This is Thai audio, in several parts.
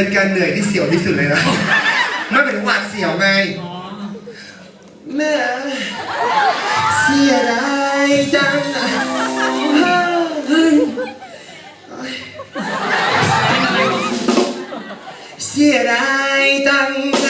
เลยเป็นการเหนื่อยที่เสียวที่สุดเลยนะ ไม่เป็นหวาดเสียวไงอ๋อแม่เสียดายจังอะเฮ้ยเสียดายจังอ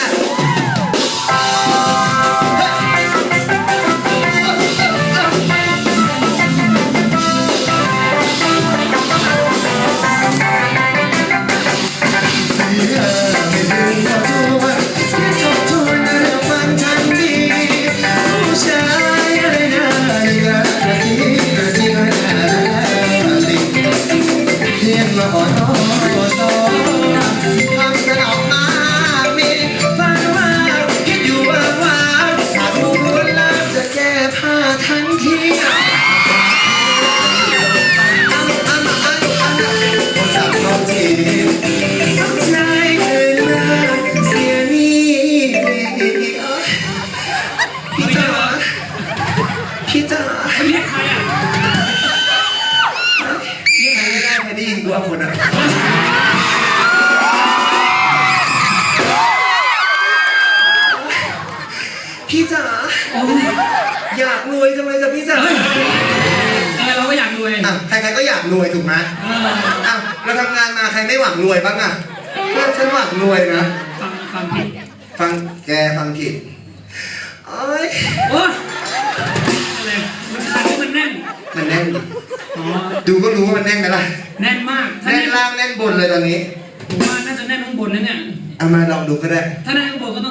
พี่จ๋าเรียกใครอะใครไม่ได้ใครได้ยินกูเอาหมดอะพี่จ๋าโอ้ยอยากรวยจังเลยจ้ะพี่จ๋าเฮ้ยเออเราก็อยากรวยอะใครๆก็อยากรวยถูกไหมเอออะเราทำงานมาใครไม่หวังรวยบ้างอะถ้าฉันหวังรวยนะ ฟังฟังผิดฟังแกฟังผิดโอ้ย นแน่นดิอ๋อดูก็รู้ว่ามันแน่นไหมล่ะ แน่นมาก ถ้าแน่แน่นนล่างแน่นบนเลยตอนนี้ ผมว่าน่าจะแน่นข้างบนนะเนี่ย เอามาลองดูก็ได้ ถ้าแน่นข้างบนก็ต้องจัด